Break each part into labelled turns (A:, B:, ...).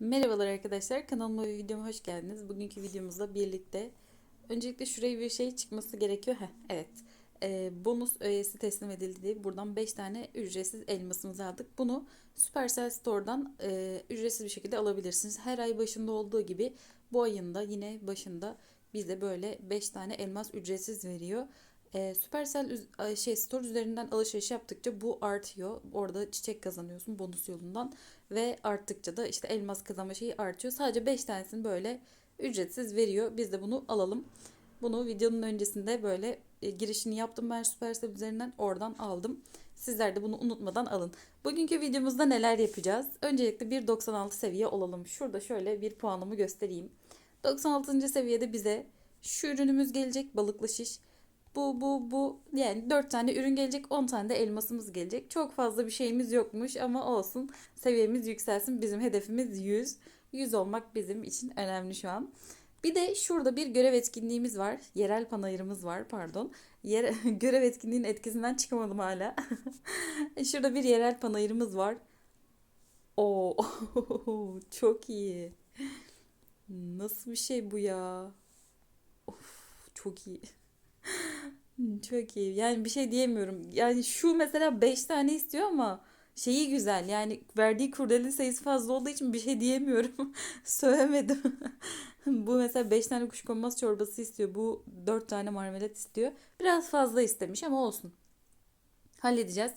A: Merhabalar arkadaşlar kanalıma ve videoma hoş geldiniz. Bugünkü videomuzda birlikte öncelikle şuraya bir şey çıkması gerekiyor. Heh, evet. Ee, bonus öğesi teslim edildi diye buradan 5 tane ücretsiz elmasımızı aldık. Bunu Supercell Store'dan e, ücretsiz bir şekilde alabilirsiniz. Her ay başında olduğu gibi bu ayın da yine başında bize böyle 5 tane elmas ücretsiz veriyor. E, Supercell şey store üzerinden alışveriş yaptıkça bu artıyor. Orada çiçek kazanıyorsun bonus yolundan ve arttıkça da işte elmas kazanma şeyi artıyor. Sadece 5 tanesini böyle ücretsiz veriyor. Biz de bunu alalım. Bunu videonun öncesinde böyle e, girişini yaptım ben Supercell üzerinden oradan aldım. Sizler de bunu unutmadan alın. Bugünkü videomuzda neler yapacağız? Öncelikle 1.96 seviye olalım. Şurada şöyle bir puanımı göstereyim. 96. seviyede bize şu ürünümüz gelecek balıklı şiş. Bu bu bu yani 4 tane ürün gelecek 10 tane de elmasımız gelecek. Çok fazla bir şeyimiz yokmuş ama olsun seviyemiz yükselsin. Bizim hedefimiz 100. 100 olmak bizim için önemli şu an. Bir de şurada bir görev etkinliğimiz var. Yerel panayırımız var pardon. Yer, görev etkinliğinin etkisinden çıkamadım hala. şurada bir yerel panayırımız var. Oo çok iyi. Nasıl bir şey bu ya? Of çok iyi. Çok iyi. Yani bir şey diyemiyorum. Yani şu mesela 5 tane istiyor ama şeyi güzel. Yani verdiği kurdele sayısı fazla olduğu için bir şey diyemiyorum. Söylemedim. Bu mesela 5 tane kuşkonmaz çorbası istiyor. Bu 4 tane marmelat istiyor. Biraz fazla istemiş ama olsun. Halledeceğiz.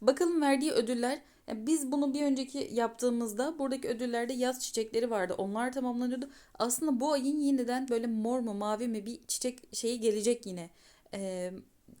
A: Bakalım verdiği ödüller. Ya Biz bunu bir önceki yaptığımızda buradaki ödüllerde yaz çiçekleri vardı. Onlar tamamlanıyordu. Aslında bu ayın yeniden böyle mor mu mavi mi bir çiçek şeyi gelecek yine. Ee,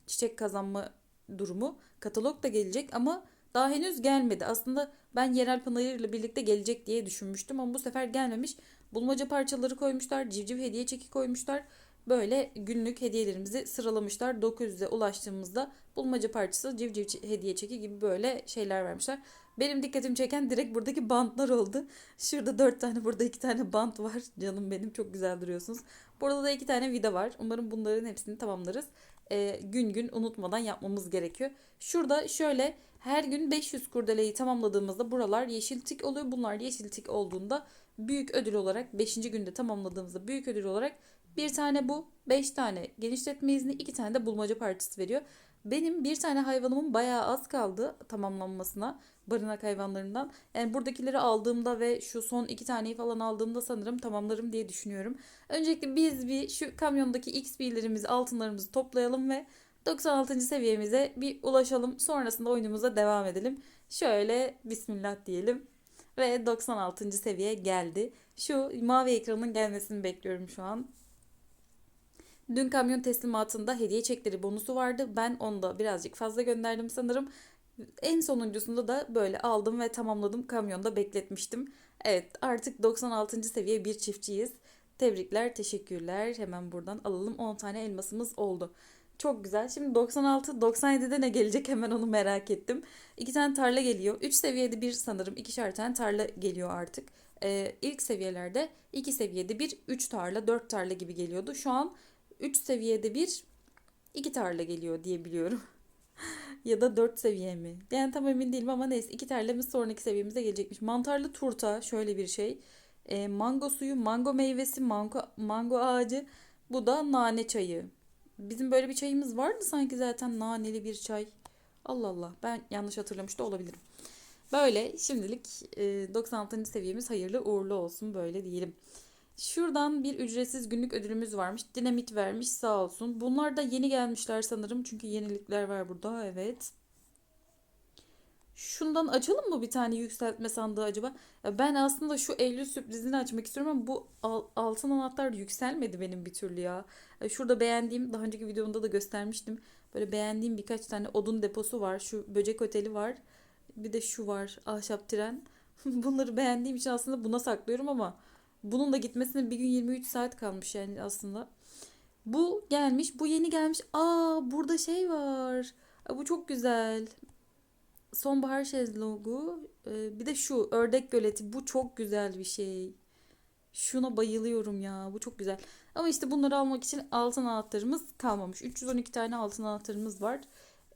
A: çiçek kazanma durumu. Katalog da gelecek ama daha henüz gelmedi. Aslında ben yerel panayır ile birlikte gelecek diye düşünmüştüm ama bu sefer gelmemiş. Bulmaca parçaları koymuşlar. Civciv hediye çeki koymuşlar. Böyle günlük hediyelerimizi sıralamışlar. 900'e ulaştığımızda bulmaca parçası, civciv hediye çeki gibi böyle şeyler vermişler. Benim dikkatimi çeken direkt buradaki bantlar oldu. Şurada 4 tane, burada 2 tane bant var. Canım benim çok güzel duruyorsunuz. Burada da 2 tane vida var. Umarım bunların hepsini tamamlarız. Ee, gün gün unutmadan yapmamız gerekiyor. Şurada şöyle her gün 500 kurdeleyi tamamladığımızda buralar yeşil tik oluyor. Bunlar yeşil tik olduğunda büyük ödül olarak 5. günde tamamladığımızda büyük ödül olarak bir tane bu, 5 tane genişletme izni, 2 tane de bulmaca parçası veriyor. Benim bir tane hayvanımın bayağı az kaldı tamamlanmasına barınak hayvanlarından. Yani buradakileri aldığımda ve şu son iki taneyi falan aldığımda sanırım tamamlarım diye düşünüyorum. Öncelikle biz bir şu kamyondaki XP'lerimizi, altınlarımızı toplayalım ve 96. seviyemize bir ulaşalım. Sonrasında oyunumuza devam edelim. Şöyle bismillah diyelim. Ve 96. seviye geldi. Şu mavi ekranın gelmesini bekliyorum şu an. Dün kamyon teslimatında hediye çekleri bonusu vardı. Ben onu da birazcık fazla gönderdim sanırım. En sonuncusunda da böyle aldım ve tamamladım. Kamyonda bekletmiştim. Evet artık 96. seviye bir çiftçiyiz. Tebrikler, teşekkürler. Hemen buradan alalım. 10 tane elmasımız oldu. Çok güzel. Şimdi 96, 97'de ne gelecek hemen onu merak ettim. İki tane tarla geliyor. 3 seviyede bir sanırım ikişer tane tarla geliyor artık. Ee, ilk seviyelerde 2 seviyede bir 3 tarla 4 tarla gibi geliyordu. Şu an 3 seviyede bir iki tarla geliyor diye biliyorum. ya da 4 seviye mi? Yani tam emin değilim ama neyse iki tarlamız sonraki seviyemize gelecekmiş. Mantarlı turta şöyle bir şey. Ee, mango suyu, mango meyvesi, mango, mango ağacı. Bu da nane çayı. Bizim böyle bir çayımız vardı sanki zaten naneli bir çay. Allah Allah ben yanlış hatırlamış da olabilirim. Böyle şimdilik e, 96. seviyemiz hayırlı uğurlu olsun böyle diyelim. Şuradan bir ücretsiz günlük ödülümüz varmış. Dinamit vermiş sağ olsun. Bunlar da yeni gelmişler sanırım. Çünkü yenilikler var burada. Evet. Şundan açalım mı bir tane yükseltme sandığı acaba? Ben aslında şu Eylül sürprizini açmak istiyorum ama bu al- altın anahtar yükselmedi benim bir türlü ya. Ya Şurada beğendiğim, daha önceki videomda da göstermiştim. Böyle beğendiğim birkaç tane odun deposu var. Şu böcek oteli var. Bir de şu var, ahşap tren. Bunları beğendiğim için aslında buna saklıyorum ama bunun da gitmesine bir gün 23 saat kalmış yani aslında. Bu gelmiş, bu yeni gelmiş. Aa, burada şey var. Aa, bu çok güzel. Sonbahar şezlongu. Ee, bir de şu ördek göleti. Bu çok güzel bir şey. Şuna bayılıyorum ya. Bu çok güzel. Ama işte bunları almak için altın anahtarımız kalmamış. 312 tane altın anahtarımız var.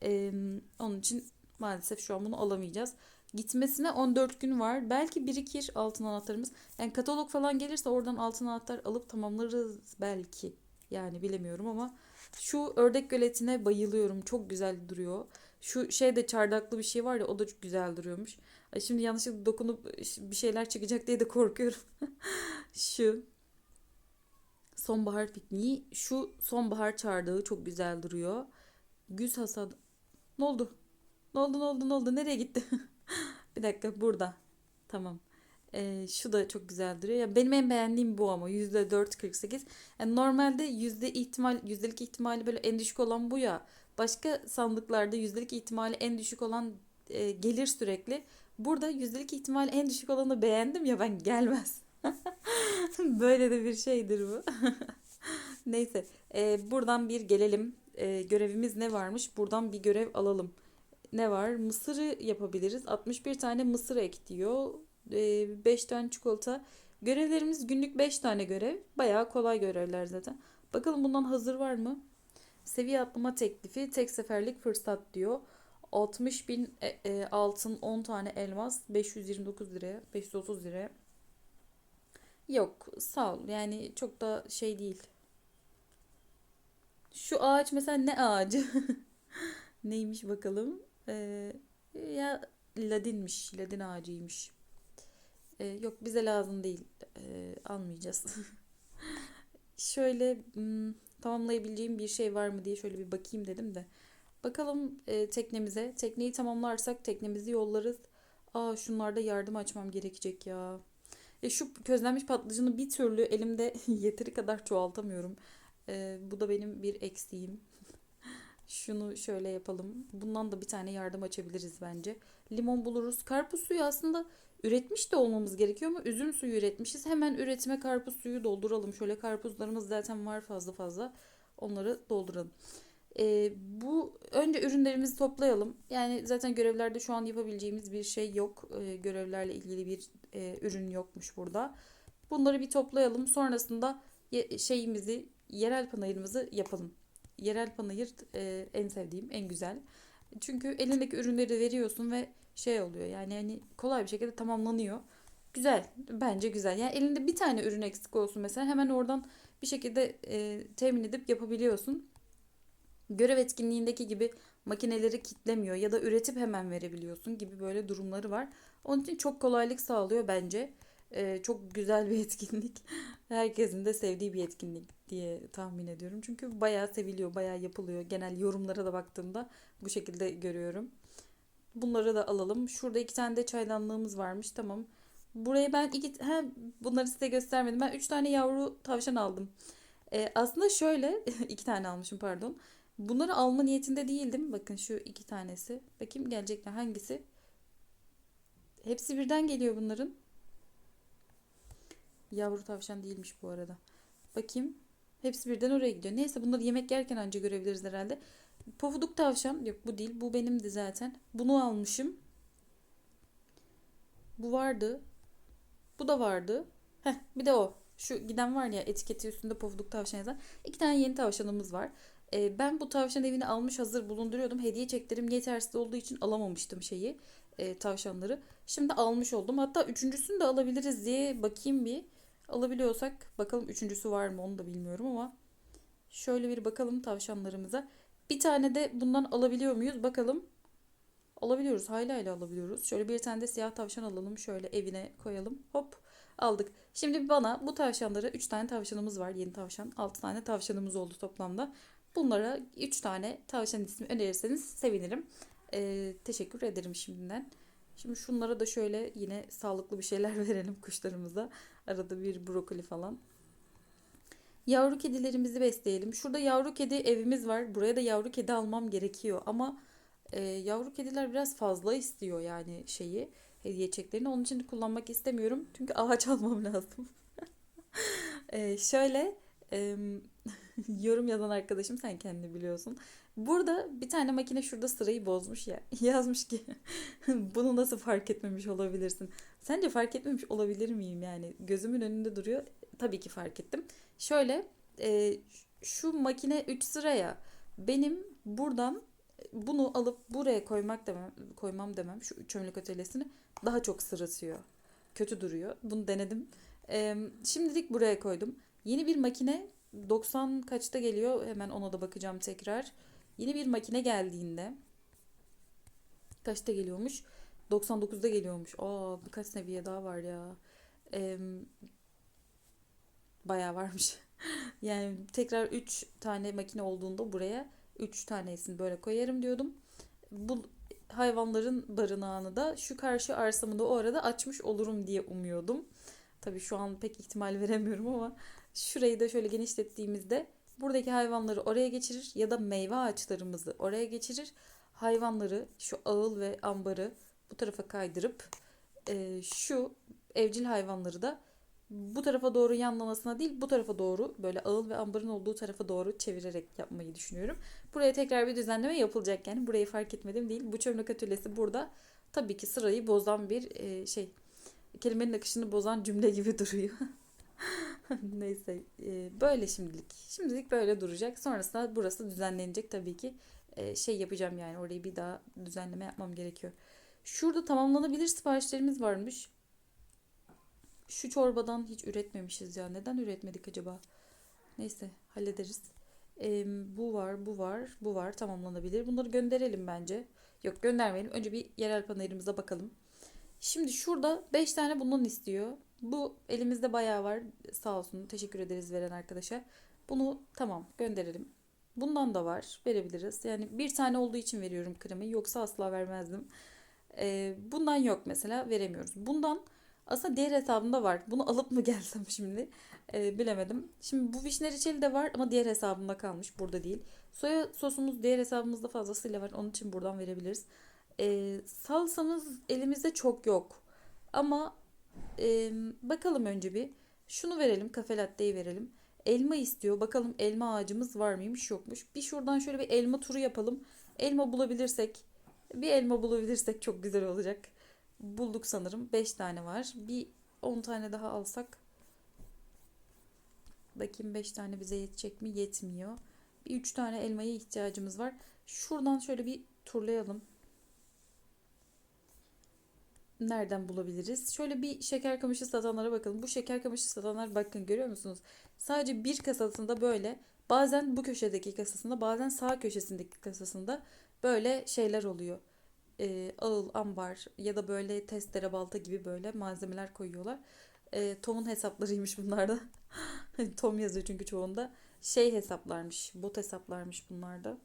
A: Ee, onun için maalesef şu an bunu alamayacağız. Gitmesine 14 gün var. Belki birikir altın anahtarımız. Yani katalog falan gelirse oradan altın anahtar alıp tamamlarız belki. Yani bilemiyorum ama şu ördek göletine bayılıyorum. Çok güzel duruyor. Şu şeyde çardaklı bir şey var ya o da çok güzel duruyormuş. Şimdi yanlışlıkla dokunup bir şeyler çıkacak diye de korkuyorum. Şu sonbahar pikniği. Şu sonbahar çardağı çok güzel duruyor. Güz hasadı. Ne oldu? Ne oldu ne oldu ne oldu? Nereye gitti? bir dakika burada. Tamam. Ee, şu da çok güzel duruyor. Ya benim en beğendiğim bu ama %4.48. Yani normalde yüzde ihtimal yüzdelik ihtimali böyle en düşük olan bu ya. Başka sandıklarda yüzdelik ihtimali en düşük olan e, gelir sürekli. Burada yüzdelik ihtimali en düşük olanı beğendim ya ben gelmez. Böyle de bir şeydir bu. Neyse e, buradan bir gelelim. E, görevimiz ne varmış? Buradan bir görev alalım. Ne var? Mısırı yapabiliriz. 61 tane mısır ek diyor. 5 tane çikolata. Görevlerimiz günlük 5 tane görev. Bayağı kolay görevler zaten. Bakalım bundan hazır var mı? Seviye atlama teklifi tek seferlik fırsat diyor. 60 bin e, e, altın 10 tane elmas 529 liraya 530 liraya. Yok sağ ol yani çok da şey değil. Şu ağaç mesela ne ağacı? Neymiş bakalım. Ee, ya ladinmiş. Ladin ağacıymış. Ee, yok bize lazım değil. Ee, almayacağız. şöyle hmm, tamamlayabileceğim bir şey var mı diye şöyle bir bakayım dedim de. Bakalım e, teknemize. Tekneyi tamamlarsak teknemizi yollarız. Aa şunlarda yardım açmam gerekecek ya. Ya şu közlenmiş patlıcanı bir türlü elimde yeteri kadar çoğaltamıyorum. E, bu da benim bir eksiğim. Şunu şöyle yapalım. Bundan da bir tane yardım açabiliriz bence. Limon buluruz. Karpuz suyu aslında üretmiş de olmamız gerekiyor ama üzüm suyu üretmişiz. Hemen üretime karpuz suyu dolduralım. Şöyle karpuzlarımız zaten var fazla fazla. Onları dolduralım. Ee, bu önce ürünlerimizi toplayalım. Yani zaten görevlerde şu an yapabileceğimiz bir şey yok. Ee, görevlerle ilgili bir e, ürün yokmuş burada. Bunları bir toplayalım. Sonrasında şeyimizi, yerel panayırımızı yapalım. Yerel panayır e, en sevdiğim, en güzel. Çünkü elindeki ürünleri veriyorsun ve şey oluyor. Yani hani kolay bir şekilde tamamlanıyor. Güzel. Bence güzel. Yani elinde bir tane ürün eksik olsun mesela hemen oradan bir şekilde e, temin edip yapabiliyorsun. Görev etkinliğindeki gibi makineleri kitlemiyor ya da üretip hemen verebiliyorsun gibi böyle durumları var. Onun için çok kolaylık sağlıyor bence. Ee, çok güzel bir etkinlik. Herkesin de sevdiği bir etkinlik diye tahmin ediyorum. Çünkü bayağı seviliyor, bayağı yapılıyor. Genel yorumlara da baktığımda bu şekilde görüyorum. Bunları da alalım. Şurada iki tane de çaydanlığımız varmış. Tamam. Buraya ben iki... He, bunları size göstermedim. Ben üç tane yavru tavşan aldım. Ee, aslında şöyle... iki tane almışım pardon. Bunları alma niyetinde değildim. Bakın şu iki tanesi. Bakayım gelecekler hangisi? Hepsi birden geliyor bunların. Yavru tavşan değilmiş bu arada. Bakayım. Hepsi birden oraya gidiyor. Neyse bunları yemek yerken anca görebiliriz herhalde. Pofuduk tavşan. Yok bu değil. Bu benimdi zaten. Bunu almışım. Bu vardı. Bu da vardı. Heh bir de o. Şu giden var ya etiketi üstünde pofuduk tavşan yazan. İki tane yeni tavşanımız var. Ee, ben bu tavşan evini almış hazır bulunduruyordum. Hediye çeklerim yetersiz olduğu için alamamıştım şeyi. E, tavşanları. Şimdi almış oldum. Hatta üçüncüsünü de alabiliriz diye bakayım bir. Alabiliyorsak bakalım üçüncüsü var mı onu da bilmiyorum ama. Şöyle bir bakalım tavşanlarımıza. Bir tane de bundan alabiliyor muyuz? Bakalım. Alabiliyoruz. Hayli hayli alabiliyoruz. Şöyle bir tane de siyah tavşan alalım. Şöyle evine koyalım. Hop aldık. Şimdi bana bu tavşanları 3 tane tavşanımız var. Yeni tavşan. 6 tane tavşanımız oldu toplamda. Bunlara 3 tane tavşan ismi önerirseniz sevinirim. Ee, teşekkür ederim şimdiden. Şimdi şunlara da şöyle yine sağlıklı bir şeyler verelim kuşlarımıza. Arada bir brokoli falan. Yavru kedilerimizi besleyelim. Şurada yavru kedi evimiz var. Buraya da yavru kedi almam gerekiyor. Ama e, yavru kediler biraz fazla istiyor yani şeyi hediye çeklerini. Onun için kullanmak istemiyorum. Çünkü ağaç almam lazım. e, şöyle e, yorum yazan arkadaşım sen kendini biliyorsun. Burada bir tane makine şurada sırayı bozmuş ya. Yazmış ki bunu nasıl fark etmemiş olabilirsin? Sence fark etmemiş olabilir miyim yani? Gözümün önünde duruyor. Tabii ki fark ettim. Şöyle e, şu makine 3 sıraya benim buradan bunu alıp buraya koymak demem, koymam demem şu çömlek atölyesini daha çok sırıtıyor. Kötü duruyor. Bunu denedim. Ee, şimdilik buraya koydum. Yeni bir makine 90 kaçta geliyor? Hemen ona da bakacağım tekrar. Yeni bir makine geldiğinde kaçta geliyormuş? 99'da geliyormuş. Aa birkaç seviye daha var ya. Ee, bayağı varmış. yani tekrar 3 tane makine olduğunda buraya 3 tanesini böyle koyarım diyordum. Bu hayvanların barınağını da şu karşı arsamı da o arada açmış olurum diye umuyordum. Tabii şu an pek ihtimal veremiyorum ama şurayı da şöyle genişlettiğimizde buradaki hayvanları oraya geçirir ya da meyve ağaçlarımızı oraya geçirir. Hayvanları şu ağıl ve ambarı bu tarafa kaydırıp e, şu evcil hayvanları da bu tarafa doğru yanlamasına değil bu tarafa doğru böyle ağıl ve ambarın olduğu tarafa doğru çevirerek yapmayı düşünüyorum. Buraya tekrar bir düzenleme yapılacak yani burayı fark etmedim değil. Bu çömlek atölyesi burada tabii ki sırayı bozan bir e, şey kelimenin akışını bozan cümle gibi duruyor. Neyse e, böyle şimdilik. Şimdilik böyle duracak. Sonrasında burası düzenlenecek tabii ki. E, şey yapacağım yani orayı bir daha düzenleme yapmam gerekiyor. Şurada tamamlanabilir siparişlerimiz varmış. Şu çorbadan hiç üretmemişiz ya. Neden üretmedik acaba? Neyse hallederiz. E, bu var, bu var, bu var. Tamamlanabilir. Bunları gönderelim bence. Yok göndermeyelim. Önce bir yerel panelimize bakalım. Şimdi şurada 5 tane bundan istiyor. Bu elimizde bayağı var. Sağ olsun. Teşekkür ederiz veren arkadaşa. Bunu tamam gönderelim. Bundan da var. Verebiliriz. Yani bir tane olduğu için veriyorum kremayı. Yoksa asla vermezdim. Ee, bundan yok mesela. Veremiyoruz. Bundan aslında diğer hesabımda var. Bunu alıp mı gelsem şimdi? Ee, bilemedim. Şimdi bu vişne reçeli de var ama diğer hesabımda kalmış. Burada değil. Soya sosumuz diğer hesabımızda fazlasıyla var. Onun için buradan verebiliriz. Ee, salsamız elimizde çok yok. Ama e, bakalım önce bir. Şunu verelim. Kafe latteyi verelim. Elma istiyor. Bakalım elma ağacımız var mıymış yokmuş. Bir şuradan şöyle bir elma turu yapalım. Elma bulabilirsek. Bir elma bulabilirsek çok güzel olacak. Bulduk sanırım. 5 tane var. Bir 10 tane daha alsak. Bakayım 5 tane bize yetecek mi? Yetmiyor. Bir 3 tane elmaya ihtiyacımız var. Şuradan şöyle bir turlayalım nereden bulabiliriz? Şöyle bir şeker kamışı satanlara bakalım. Bu şeker kamışı satanlar bakın görüyor musunuz? Sadece bir kasasında böyle bazen bu köşedeki kasasında bazen sağ köşesindeki kasasında böyle şeyler oluyor. Ee, ağıl, ambar ya da böyle testere, balta gibi böyle malzemeler koyuyorlar. Ee, Tom'un hesaplarıymış bunlar da. Tom yazıyor çünkü çoğunda. Şey hesaplarmış, bot hesaplarmış bunlarda.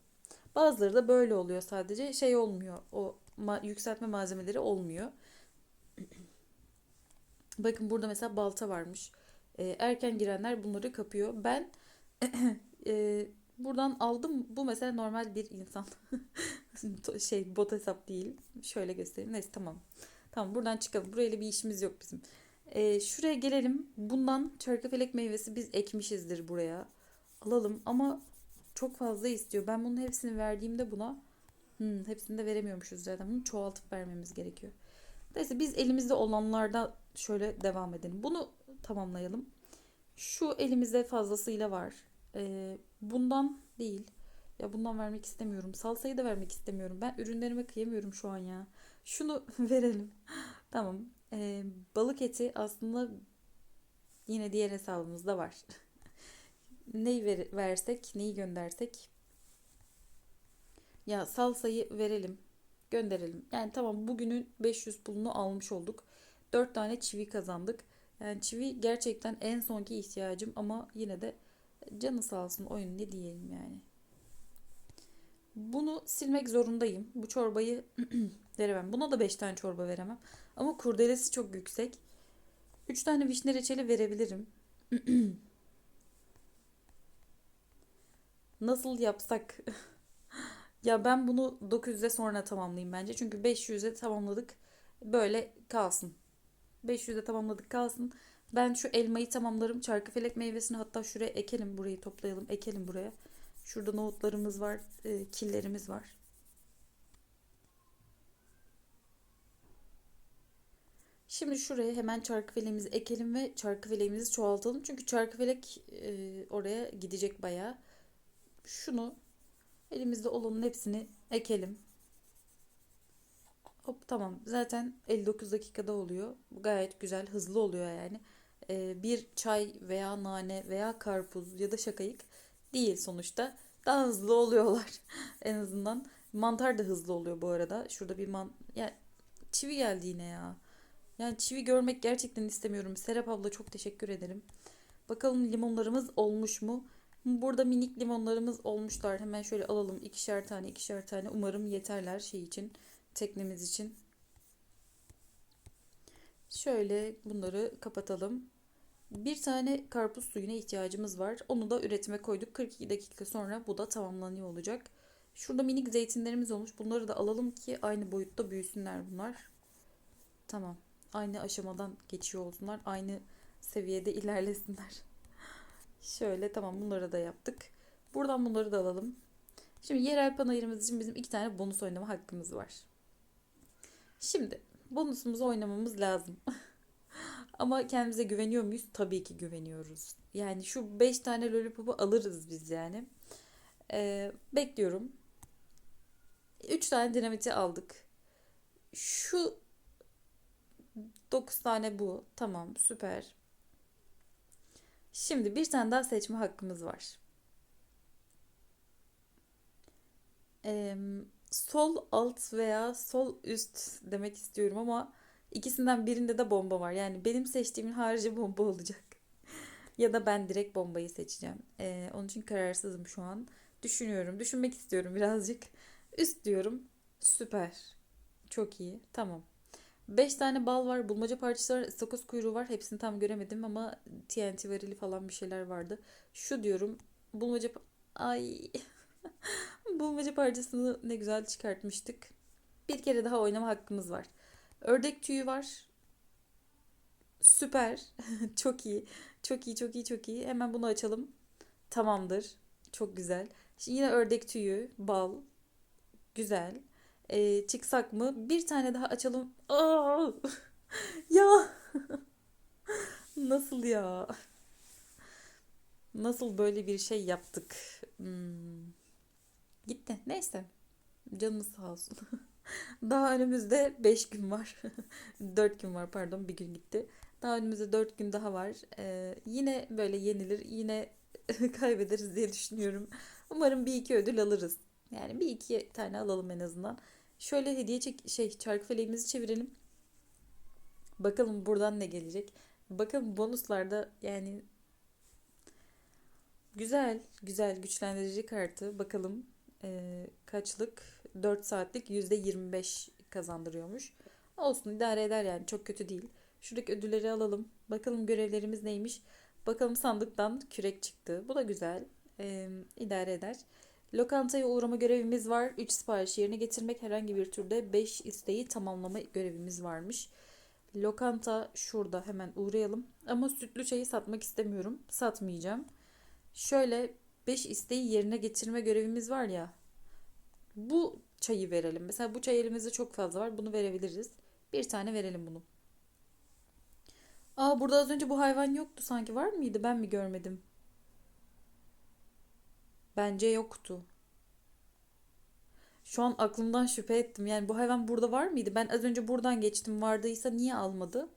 A: Bazıları da böyle oluyor sadece. Şey olmuyor. O ma- yükseltme malzemeleri olmuyor. Bakın burada mesela balta varmış. E, erken girenler bunları kapıyor. Ben e, buradan aldım. Bu mesela normal bir insan. şey bot hesap değil. Şöyle göstereyim. Neyse tamam. Tamam buradan çıkalım. Burayla bir işimiz yok bizim. E, şuraya gelelim. Bundan çarkıfelek meyvesi biz ekmişizdir buraya. Alalım ama çok fazla istiyor. Ben bunun hepsini verdiğimde buna hmm, hepsini de veremiyormuşuz zaten. Bunu çoğaltıp vermemiz gerekiyor. Neyse biz elimizde olanlarda şöyle devam edelim. Bunu tamamlayalım. Şu elimizde fazlasıyla var. Ee, bundan değil. Ya bundan vermek istemiyorum. Salsayı da vermek istemiyorum. Ben ürünlerime kıyamıyorum şu an ya. Şunu verelim. tamam. Ee, balık eti aslında yine diğer hesabımızda var. neyi ver, versek, neyi göndersek. Ya salsayı verelim gönderelim. Yani tamam bugünün 500 pulunu almış olduk. 4 tane çivi kazandık. Yani çivi gerçekten en sonki ihtiyacım ama yine de canı sağ olsun oyun ne diyelim yani. Bunu silmek zorundayım. Bu çorbayı veremem. Buna da 5 tane çorba veremem. Ama kurdelesi çok yüksek. 3 tane vişne reçeli verebilirim. Nasıl yapsak Ya ben bunu 900'e sonra tamamlayayım bence. Çünkü 500'e tamamladık. Böyle kalsın. 500'e tamamladık kalsın. Ben şu elmayı tamamlarım. Çarkıfelek meyvesini hatta şuraya ekelim. Burayı toplayalım. Ekelim buraya. Şurada nohutlarımız var. E, killerimiz var. Şimdi şuraya hemen çarkıfeleğimizi ekelim ve çarkıfeleğimizi çoğaltalım. Çünkü çarkıfelek e, oraya gidecek bayağı. Şunu Elimizde olanın hepsini ekelim. Hop tamam. Zaten 59 dakikada oluyor. Gayet güzel, hızlı oluyor yani. Ee, bir çay veya nane veya karpuz ya da şakayık değil sonuçta. Daha hızlı oluyorlar en azından. Mantar da hızlı oluyor bu arada. Şurada bir man... Ya çivi geldi yine ya. Yani çivi görmek gerçekten istemiyorum. Serap abla çok teşekkür ederim. Bakalım limonlarımız olmuş mu? Burada minik limonlarımız olmuşlar. Hemen şöyle alalım. ikişer tane, ikişer tane. Umarım yeterler şey için. Teknemiz için. Şöyle bunları kapatalım. Bir tane karpuz suyuna ihtiyacımız var. Onu da üretime koyduk. 42 dakika sonra bu da tamamlanıyor olacak. Şurada minik zeytinlerimiz olmuş. Bunları da alalım ki aynı boyutta büyüsünler bunlar. Tamam. Aynı aşamadan geçiyor olsunlar. Aynı seviyede ilerlesinler. Şöyle tamam bunları da yaptık. Buradan bunları da alalım. Şimdi yerel panayırımız için bizim iki tane bonus oynama hakkımız var. Şimdi bonusumuzu oynamamız lazım. Ama kendimize güveniyor muyuz? Tabii ki güveniyoruz. Yani şu 5 tane lollipop'u alırız biz yani. Ee, bekliyorum. 3 tane dinamiti aldık. Şu 9 tane bu. Tamam süper. Şimdi bir tane daha seçme hakkımız var. Ee, sol alt veya sol üst demek istiyorum ama ikisinden birinde de bomba var. Yani benim seçtiğimin harici bomba olacak. ya da ben direkt bombayı seçeceğim. Ee, onun için kararsızım şu an. Düşünüyorum, düşünmek istiyorum birazcık. Üst diyorum. Süper. Çok iyi. Tamam. 5 tane bal var, bulmaca parçası var, ıstakoz kuyruğu var. Hepsini tam göremedim ama TNT varili falan bir şeyler vardı. Şu diyorum. Bulmaca ay bulmaca parçasını ne güzel çıkartmıştık. Bir kere daha oynama hakkımız var. Ördek tüyü var. Süper. çok iyi. Çok iyi, çok iyi, çok iyi. Hemen bunu açalım. Tamamdır. Çok güzel. Şimdi yine ördek tüyü, bal. Güzel. Ee, çıksak mı? Bir tane daha açalım. Aa! ya nasıl ya? Nasıl böyle bir şey yaptık? Hmm. Gitti. Neyse. Canımız sağ olsun. Daha önümüzde 5 gün var. 4 gün var pardon. Bir gün gitti. Daha önümüzde 4 gün daha var. Ee, yine böyle yenilir. Yine kaybederiz diye düşünüyorum. Umarım bir iki ödül alırız. Yani bir iki tane alalım en azından. Şöyle hediye çek şey çarkı feleğimizi çevirelim. Bakalım buradan ne gelecek. Bakalım bonuslarda yani güzel güzel güçlendirici kartı. Bakalım e, kaçlık 4 saatlik %25 kazandırıyormuş. Olsun idare eder yani çok kötü değil. Şuradaki ödülleri alalım. Bakalım görevlerimiz neymiş. Bakalım sandıktan kürek çıktı. Bu da güzel. E, idare eder. Lokantaya uğrama görevimiz var. 3 sipariş yerine getirmek herhangi bir türde 5 isteği tamamlama görevimiz varmış. Lokanta şurada hemen uğrayalım. Ama sütlü çayı satmak istemiyorum. Satmayacağım. Şöyle 5 isteği yerine getirme görevimiz var ya. Bu çayı verelim. Mesela bu çay elimizde çok fazla var. Bunu verebiliriz. Bir tane verelim bunu. Aa burada az önce bu hayvan yoktu sanki. Var mıydı? Ben mi görmedim? Bence yoktu. Şu an aklımdan şüphe ettim. Yani bu hayvan burada var mıydı? Ben az önce buradan geçtim. Vardıysa niye almadı?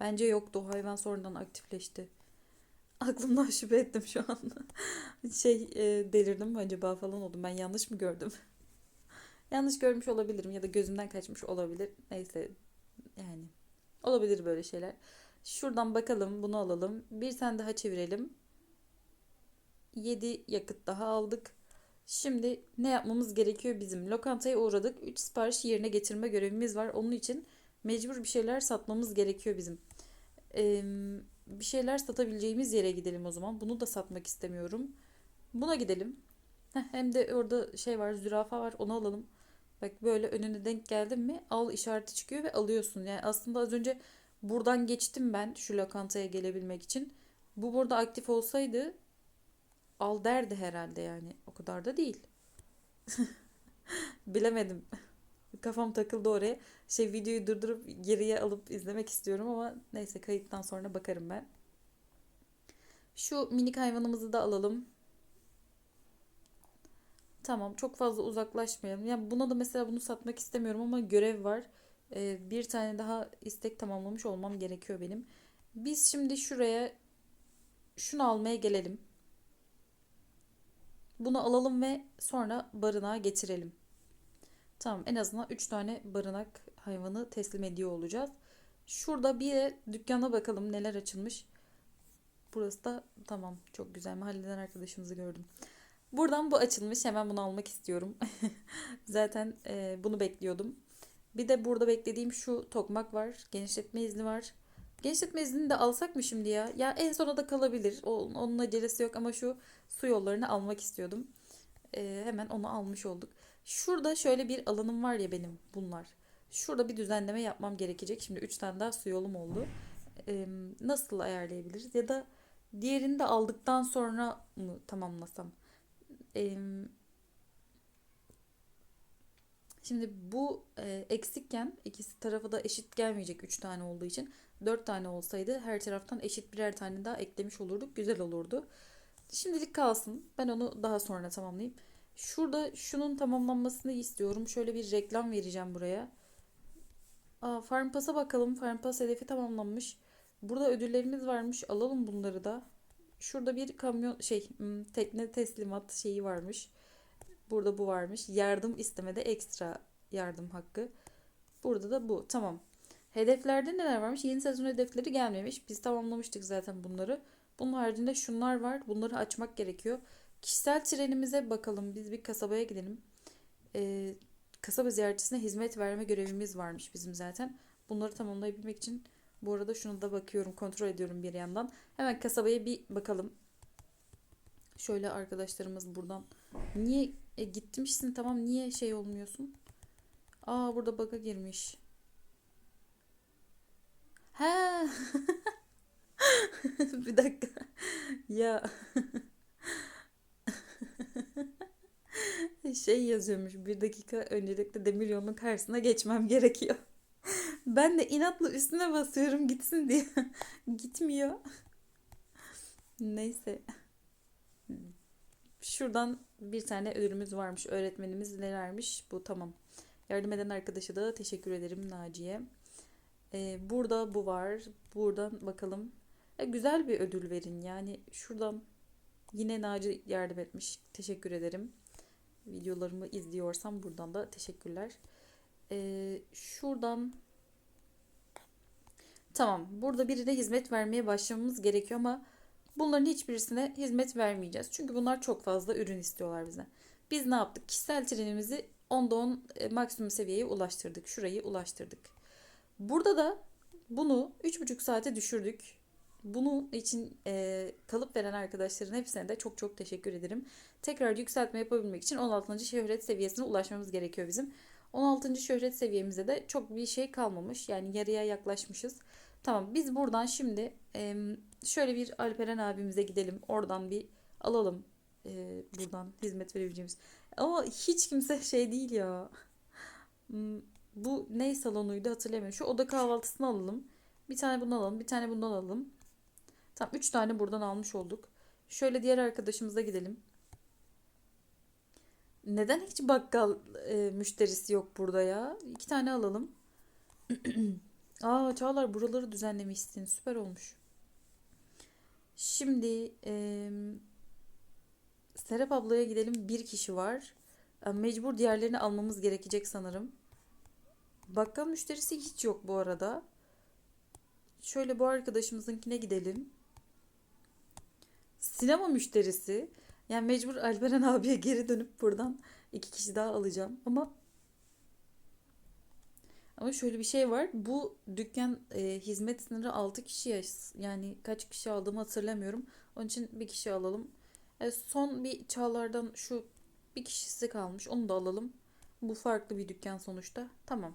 A: Bence yoktu. O hayvan sonradan aktifleşti. Aklımdan şüphe ettim şu an. şey e, delirdim mi acaba falan oldum. Ben yanlış mı gördüm? yanlış görmüş olabilirim ya da gözümden kaçmış olabilir. Neyse yani olabilir böyle şeyler. Şuradan bakalım bunu alalım. Bir tane daha çevirelim. 7 yakıt daha aldık. Şimdi ne yapmamız gerekiyor bizim? Lokantaya uğradık. 3 sipariş yerine getirme görevimiz var. Onun için mecbur bir şeyler satmamız gerekiyor bizim. Ee, bir şeyler satabileceğimiz yere gidelim o zaman. Bunu da satmak istemiyorum. Buna gidelim. Heh, hem de orada şey var, zürafa var. Onu alalım. Bak böyle önüne denk geldin mi al işareti çıkıyor ve alıyorsun. Yani aslında az önce buradan geçtim ben şu lokantaya gelebilmek için. Bu burada aktif olsaydı al derdi herhalde yani. O kadar da değil. Bilemedim. Kafam takıldı oraya. Şey videoyu durdurup geriye alıp izlemek istiyorum ama neyse kayıttan sonra bakarım ben. Şu minik hayvanımızı da alalım. Tamam çok fazla uzaklaşmayalım. Yani buna da mesela bunu satmak istemiyorum ama görev var. Ee, bir tane daha istek tamamlamış olmam gerekiyor benim. Biz şimdi şuraya şunu almaya gelelim. Bunu alalım ve sonra barınağa getirelim. Tamam en azından 3 tane barınak hayvanı teslim ediyor olacağız. Şurada bir de dükkana bakalım neler açılmış. Burası da tamam çok güzel mahalleden arkadaşımızı gördüm. Buradan bu açılmış hemen bunu almak istiyorum. Zaten e, bunu bekliyordum. Bir de burada beklediğim şu tokmak var. Genişletme izni var. Genişletme iznini de alsak mı şimdi ya? Ya en sona da kalabilir. O- Onun acelesi yok ama şu su yollarını almak istiyordum. E, hemen onu almış olduk. Şurada şöyle bir alanım var ya benim bunlar. Şurada bir düzenleme yapmam gerekecek. Şimdi 3 tane daha su yolum oldu. E, nasıl ayarlayabiliriz? Ya da diğerini de aldıktan sonra mı tamamlasam? E, şimdi bu e, eksikken ikisi tarafa da eşit gelmeyecek 3 tane olduğu için 4 tane olsaydı her taraftan eşit birer tane daha eklemiş olurduk. Güzel olurdu. Şimdilik kalsın. Ben onu daha sonra tamamlayayım. Şurada şunun tamamlanmasını istiyorum. Şöyle bir reklam vereceğim buraya. Aa, Farm Pass'a bakalım. Farm Pass hedefi tamamlanmış. Burada ödüllerimiz varmış. Alalım bunları da. Şurada bir kamyon şey tekne teslimat şeyi varmış. Burada bu varmış. Yardım istemede ekstra yardım hakkı. Burada da bu. Tamam. Hedeflerde neler varmış? Yeni sezon hedefleri gelmemiş. Biz tamamlamıştık zaten bunları. Bunun haricinde şunlar var. Bunları açmak gerekiyor. Kişisel trenimize bakalım. Biz bir kasabaya gidelim. Ee, kasaba ziyaretçisine hizmet verme görevimiz varmış bizim zaten. Bunları tamamlayabilmek için bu arada şunu da bakıyorum, kontrol ediyorum bir yandan. Hemen kasabaya bir bakalım. Şöyle arkadaşlarımız buradan. Niye e, gitmişsin tamam niye şey olmuyorsun? Aa burada bug'a girmiş. He. bir dakika. Ya şey yazıyormuş. Bir dakika öncelikle demir yolunun karşısına geçmem gerekiyor. Ben de inatla üstüne basıyorum gitsin diye. Gitmiyor. Neyse. Şuradan bir tane ödülümüz varmış. Öğretmenimiz nelermiş? Bu tamam. Yardım eden arkadaşa da teşekkür ederim Naciye. Ee, burada bu var. Buradan bakalım. E, güzel bir ödül verin. Yani şuradan yine Naci yardım etmiş. Teşekkür ederim. Videolarımı izliyorsam buradan da teşekkürler. Ee, şuradan Tamam. Burada birine hizmet vermeye başlamamız gerekiyor ama bunların hiçbirisine hizmet vermeyeceğiz. Çünkü bunlar çok fazla ürün istiyorlar bize. Biz ne yaptık? Kişisel trenimizi 10'da 10 e, maksimum seviyeye ulaştırdık. Şurayı ulaştırdık. Burada da bunu 3,5 saate düşürdük. Bunun için e, kalıp veren arkadaşların hepsine de çok çok teşekkür ederim. Tekrar yükseltme yapabilmek için 16. şöhret seviyesine ulaşmamız gerekiyor bizim. 16. şöhret seviyemizde de çok bir şey kalmamış. Yani yarıya yaklaşmışız. Tamam biz buradan şimdi şöyle bir Alperen abimize gidelim. Oradan bir alalım e, buradan hizmet verebileceğimiz. Ama hiç kimse şey değil ya. Hmm, Bu ne salonuydu hatırlamıyorum. Şu oda kahvaltısını alalım. Bir tane bundan alalım. Bir tane bundan alalım. Tamam 3 tane buradan almış olduk. Şöyle diğer arkadaşımıza gidelim. Neden hiç bakkal e, müşterisi yok burada ya? İki tane alalım. Aa Çağlar buraları düzenlemişsin. Süper olmuş. Şimdi e, Serap ablaya gidelim. Bir kişi var. Mecbur diğerlerini almamız gerekecek sanırım. Bakkal müşterisi hiç yok bu arada. Şöyle bu arkadaşımızınkine gidelim. Sinema müşterisi. Yani mecbur Alperen abiye geri dönüp buradan iki kişi daha alacağım. Ama ama şöyle bir şey var. Bu dükkan e, hizmet sınırı 6 kişiye yani kaç kişi aldığımı hatırlamıyorum. Onun için bir kişi alalım. E, son bir çağlardan şu bir kişisi kalmış. Onu da alalım. Bu farklı bir dükkan sonuçta. Tamam.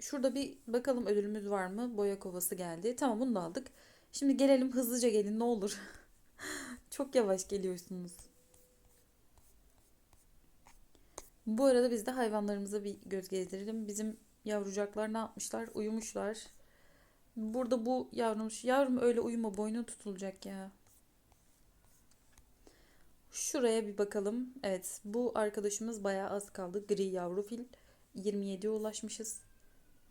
A: Şurada bir bakalım ödülümüz var mı? Boya kovası geldi. Tamam bunu da aldık. Şimdi gelelim hızlıca gelin ne olur. Çok yavaş geliyorsunuz. Bu arada biz de hayvanlarımıza bir göz gezdirelim. Bizim yavrucaklar ne yapmışlar? Uyumuşlar. Burada bu yavrumuş. Yavrum öyle uyuma boynun tutulacak ya. Şuraya bir bakalım. Evet bu arkadaşımız bayağı az kaldı. Gri yavru fil. 27'ye ulaşmışız.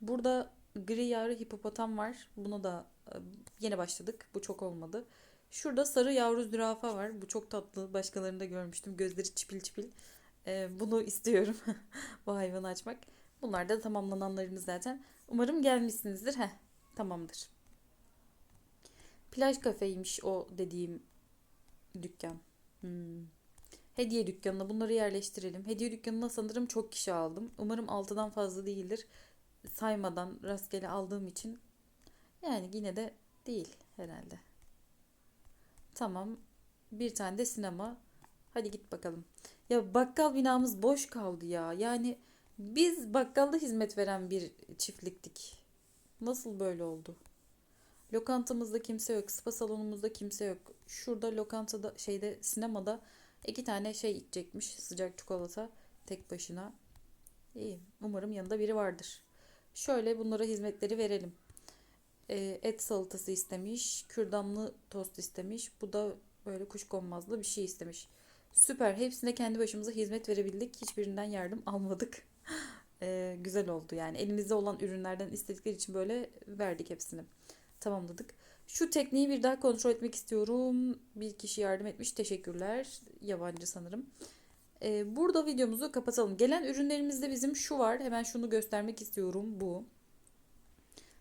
A: Burada gri yavru hipopotam var. Buna da e, yeni başladık. Bu çok olmadı. Şurada sarı yavru zürafa var. Bu çok tatlı. Başkalarını da görmüştüm. Gözleri çipil çipil. E, bunu istiyorum. Bu hayvanı açmak. Bunlar da tamamlananlarımız zaten. Umarım gelmişsinizdir. Heh, tamamdır. Plaj kafeymiş o dediğim dükkan. Hmm. Hediye dükkanına bunları yerleştirelim. Hediye dükkanına sanırım çok kişi aldım. Umarım 6'dan fazla değildir. Saymadan rastgele aldığım için. Yani yine de değil herhalde. Tamam. Bir tane de sinema. Hadi git bakalım. Ya bakkal binamız boş kaldı ya. Yani biz bakkalda hizmet veren bir çiftliktik. Nasıl böyle oldu? Lokantamızda kimse yok. Spa salonumuzda kimse yok. Şurada lokantada şeyde sinemada iki tane şey içecekmiş. Sıcak çikolata tek başına. İyi. Umarım yanında biri vardır. Şöyle bunlara hizmetleri verelim. Ee, et salatası istemiş. Kürdanlı tost istemiş. Bu da böyle kuşkonmazlı bir şey istemiş. Süper. Hepsine kendi başımıza hizmet verebildik. Hiçbirinden yardım almadık. Ee, güzel oldu yani. Elimizde olan ürünlerden istedikleri için böyle verdik hepsini. Tamamladık. Şu tekniği bir daha kontrol etmek istiyorum. Bir kişi yardım etmiş. Teşekkürler. Yabancı sanırım. Ee, burada videomuzu kapatalım. Gelen ürünlerimizde bizim şu var. Hemen şunu göstermek istiyorum. Bu.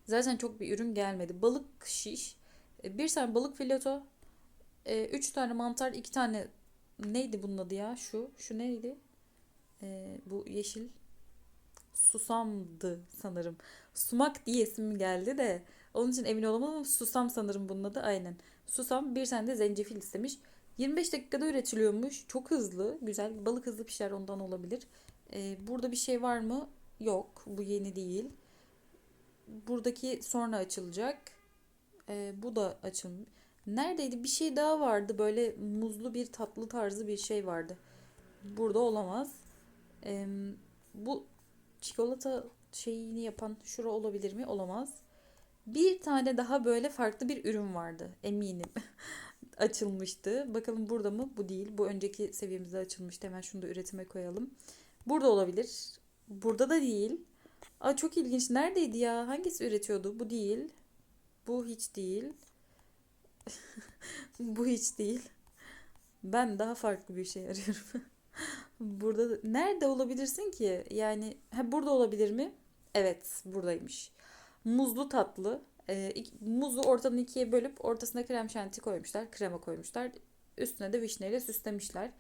A: Zaten çok bir ürün gelmedi. Balık şiş. e, Bir tane balık fileto. e, Üç tane mantar. iki tane neydi bunun adı ya? Şu. Şu neydi? Ee, bu yeşil susamdı sanırım. Sumak diye isim geldi de onun için emin olamadım ama susam sanırım bunun adı aynen. Susam bir tane de zencefil istemiş. 25 dakikada üretiliyormuş. Çok hızlı. Güzel. Balık hızlı pişer ondan olabilir. Ee, burada bir şey var mı? Yok. Bu yeni değil. Buradaki sonra açılacak. Ee, bu da açılmış. Neredeydi? Bir şey daha vardı. Böyle muzlu bir tatlı tarzı bir şey vardı. Burada olamaz. Ee, bu çikolata şeyini yapan şura olabilir mi? Olamaz. Bir tane daha böyle farklı bir ürün vardı. Eminim. Açılmıştı. Bakalım burada mı? Bu değil. Bu önceki seviyemizde açılmıştı. Hemen şunu da üretime koyalım. Burada olabilir. Burada da değil. Aa, çok ilginç. Neredeydi ya? Hangisi üretiyordu? Bu değil. Bu hiç değil. Bu hiç değil. Ben daha farklı bir şey arıyorum. Burada da- nerede olabilirsin ki? Yani ha, burada olabilir mi? Evet, buradaymış. Muzlu tatlı. Ee, ik- muzu ortadan ikiye bölüp ortasına krem şanti koymuşlar. Krema koymuşlar. Üstüne de vişneyle süslemişler.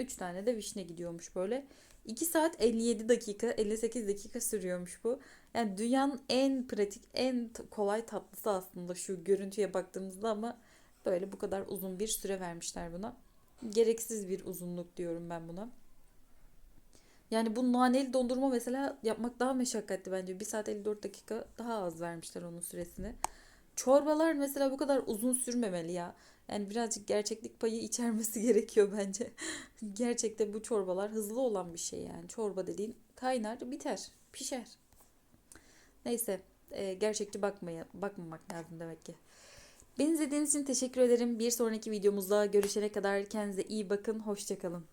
A: 3 tane de vişne gidiyormuş böyle. 2 saat 57 dakika, 58 dakika sürüyormuş bu. Yani dünyanın en pratik, en kolay tatlısı aslında şu görüntüye baktığımızda ama böyle bu kadar uzun bir süre vermişler buna. Gereksiz bir uzunluk diyorum ben buna. Yani bu naneli dondurma mesela yapmak daha meşakkatli bence. 1 saat 54 dakika daha az vermişler onun süresini. Çorbalar mesela bu kadar uzun sürmemeli ya. Yani birazcık gerçeklik payı içermesi gerekiyor bence. Gerçekte bu çorbalar hızlı olan bir şey yani. Çorba dediğin kaynar, biter, pişer. Neyse, e, gerçekçi bakmaya bakmamak lazım demek ki. Beni izlediğiniz için teşekkür ederim. Bir sonraki videomuzda görüşene kadar kendinize iyi bakın. Hoşça kalın.